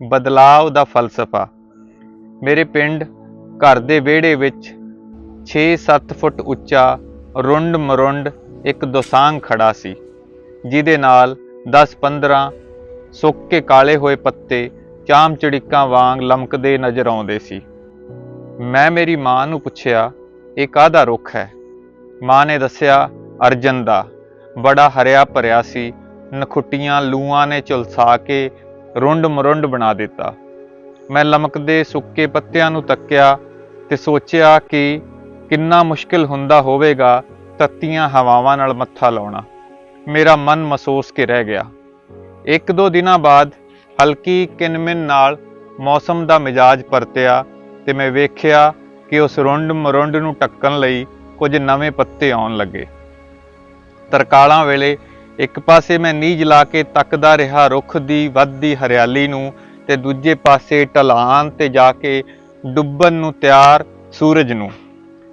ਬਦਲਾਵ ਦਾ ਫਲਸਫਾ। ਮੇਰੇ ਪਿੰਡ ਘਰ ਦੇ ਵਿਹੜੇ ਵਿੱਚ 6-7 ਫੁੱਟ ਉੱਚਾ ਰੁੰਡ ਮਰੁੰਡ ਇੱਕ ਦੋਸਾਂਗ ਖੜਾ ਸੀ, ਜਿਹਦੇ ਨਾਲ 10-15 ਸੁੱਕ ਕੇ ਕਾਲੇ ਹੋਏ ਪੱਤੇ ਚਾਮ ਚੜਿੱਕਾਂ ਵਾਂਗ ਲਮਕਦੇ ਨਜ਼ਰ ਆਉਂਦੇ ਸੀ। ਮੈਂ ਮੇਰੀ ਮਾਂ ਨੂੰ ਪੁੱਛਿਆ, ਇਹ ਕਾਹਦਾ ਰੁੱਖ ਹੈ? ਮਾਂ ਨੇ ਦੱਸਿਆ, ਅਰਜਨ ਦਾ। ਬੜਾ ਹਰਿਆ ਭਰਿਆ ਸੀ, ਨਖੁੱਟੀਆਂ ਲੂਆਂ ਨੇ ਝੁਲਸਾ ਕੇ ਰੁੰਡ ਮਰੁੰਡ ਬਣਾ ਦਿੱਤਾ। ਮੈਂ ਲਮਕਦੇ ਸੁੱਕੇ ਪੱਤਿਆਂ ਨੂੰ ਤੱਕਿਆ ਤੇ ਸੋਚਿਆ ਕਿ ਕਿੰਨਾ ਮੁਸ਼ਕਿਲ ਹੁੰਦਾ ਹੋਵੇਗਾ ਤੱਤੀਆਂ ਹਵਾਵਾਂ ਨਾਲ ਮੱਥਾ ਲਾਉਣਾ। ਮੇਰਾ ਮਨ ਮਹਿਸੂਸ ਕੇ ਰਹਿ ਗਿਆ। ਇੱਕ ਦੋ ਦਿਨਾਂ ਬਾਅਦ ਹਲਕੀ ਕਿਨਮਿਨ ਨਾਲ ਮੌਸਮ ਦਾ ਮਿਜਾਜ ਪਰਤਿਆ ਤੇ ਮੈਂ ਵੇਖਿਆ ਕਿ ਉਸ ਰੁੰਡ ਮਰੁੰਡ ਨੂੰ ਟੱਕਣ ਲਈ ਕੁਝ ਨਵੇਂ ਪੱਤੇ ਆਉਣ ਲੱਗੇ। ਤਰਕਾਲਾਂ ਵੇਲੇ ਇੱਕ ਪਾਸੇ ਮੈਂ ਨੀਝ ਲਾ ਕੇ ਤੱਕਦਾ ਰਿਹਾ ਰੁੱਖ ਦੀ ਵੱਧਦੀ ਹਰਿਆਲੀ ਨੂੰ ਤੇ ਦੂਜੇ ਪਾਸੇ ਢਲਾਨ ਤੇ ਜਾ ਕੇ ਡੁੱਬਣ ਨੂੰ ਤਿਆਰ ਸੂਰਜ ਨੂੰ।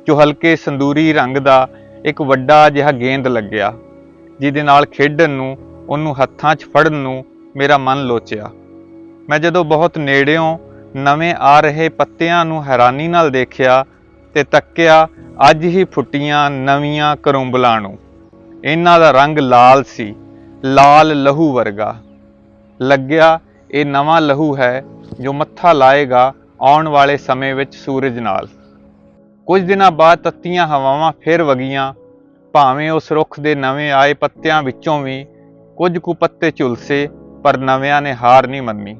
ਜੋ ਹਲਕੇ ਸੰਦੂਰੀ ਰੰਗ ਦਾ ਇੱਕ ਵੱਡਾ ਜਿਹਾ ਗੇਂਦ ਲੱਗਿਆ, ਜਿਹਦੇ ਨਾਲ ਖੇਡਣ ਨੂੰ, ਉਹਨੂੰ ਹੱਥਾਂ 'ਚ ਫੜਨ ਨੂੰ ਮੇਰਾ ਮਨ ਲੋਚਿਆ। ਮੈਂ ਜਦੋਂ ਬਹੁਤ ਨੇੜਿਓਂ ਨਵੇਂ ਆ ਰਹੇ ਪੱਤਿਆਂ ਨੂੰ ਹੈਰਾਨੀ ਨਾਲ ਦੇਖਿਆ ਤੇ ਤੱਕਿਆ, ਅੱਜ ਹੀ ਫੁੱਟੀਆਂ ਨਵੀਆਂ ਕਰੁੰਬਲਾਂ ਨੂੰ। ਇਹਨਾਂ ਦਾ ਰੰਗ ਲਾਲ ਸੀ, ਲਾਲ ਲਹੂ ਵਰਗਾ। ਲੱਗਿਆ ਇਹ ਨਵਾਂ ਲਹੂ ਹੈ ਜੋ ਮੱਥਾ ਲਾਏਗਾ ਆਉਣ ਵਾਲੇ ਸਮੇਂ ਵਿੱਚ ਸੂਰਜ ਨਾਲ। ਕੁਝ ਦਿਨਾਂ ਬਾਅਦ ਤੱਤੀਆਂ ਹਵਾਵਾਂ ਫਿਰ ਵਗੀਆਂ, ਭਾਵੇਂ ਉਸ ਰੁੱਖ ਦੇ ਨਵੇਂ ਆਏ ਪੱਤਿਆਂ ਵਿੱਚੋਂ ਵੀ ਕੁਝ ਕੁ ਪੱਤੇ ਝੁਲਸੇ, ਪਰ ਨਵਿਆਂ ਨੇ ਹਾਰ ਨਹੀਂ ਮੰਨੀ।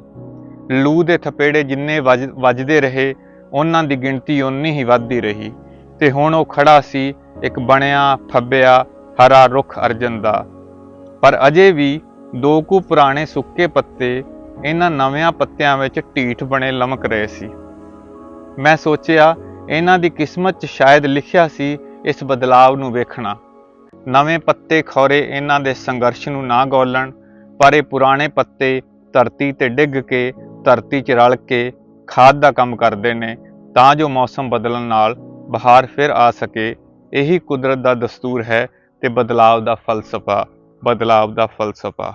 ਲੂ ਦੇ ਥਪੇੜੇ ਜਿੰਨੇ ਵੱਜ- ਵੱਜਦੇ ਰਹੇ, ਉਹਨਾਂ ਦੀ ਗਿਣਤੀ ਓਨੀ ਹੀ ਵੱਧਦੀ ਰਹੀ ਤੇ ਹੁਣ ਉਹ ਖੜਾ ਸੀ, ਇੱਕ ਬਣਿਆ, ਫੱਬਿਆ ਹਰਾ ਰੁੱਖ ਅਰਜਨ ਦਾ। ਪਰ ਅਜੇ ਵੀ ਦੋ ਕੁ ਪੁਰਾਣੇ ਸੁੱਕੇ ਪੱਤੇ ਇਹਨਾਂ ਨਵਿਆਂ ਪੱਤਿਆਂ ਵਿੱਚ ਢੀਠ ਬਣੇ ਲਮਕ ਰਹੇ ਸੀ। ਮੈਂ ਸੋਚਿਆ ਇਹਨਾਂ ਦੀ ਕਿਸਮਤ 'ਚ ਸ਼ਾਇਦ ਲਿਖਿਆ ਸੀ ਇਸ ਬਦਲਾਵ ਨੂੰ ਵੇਖਣਾ। ਨਵੇਂ ਪੱਤੇ ਖੌਰੇ ਇਹਨਾਂ ਦੇ ਸੰਘਰਸ਼ ਨੂੰ ਨਾ ਗੋਲਣ, ਪਰ ਇਹ ਪੁਰਾਣੇ ਪੱਤੇ ਧਰਤੀ ਤੇ ਡਿੱਗ ਕੇ, ਧਰਤੀ 'ਚ ਰਲ ਕੇ ਖਾਦ ਦਾ ਕੰਮ ਕਰਦੇ ਨੇ, ਤਾਂ ਜੋ ਮੌਸਮ ਬਦਲਣ ਨਾਲ ਬਹਾਰ ਫਿਰ ਆ ਸਕੇ। ਇਹੀ ਕੁਦਰਤ ਦਾ ਦਸਤੂਰ ਹੈ ਤੇ ਬਦਲਾਵ ਦਾ ਫਲਸਫਾ ਬਦਲਾਵ ਦਾ ਫਲਸਫਾ।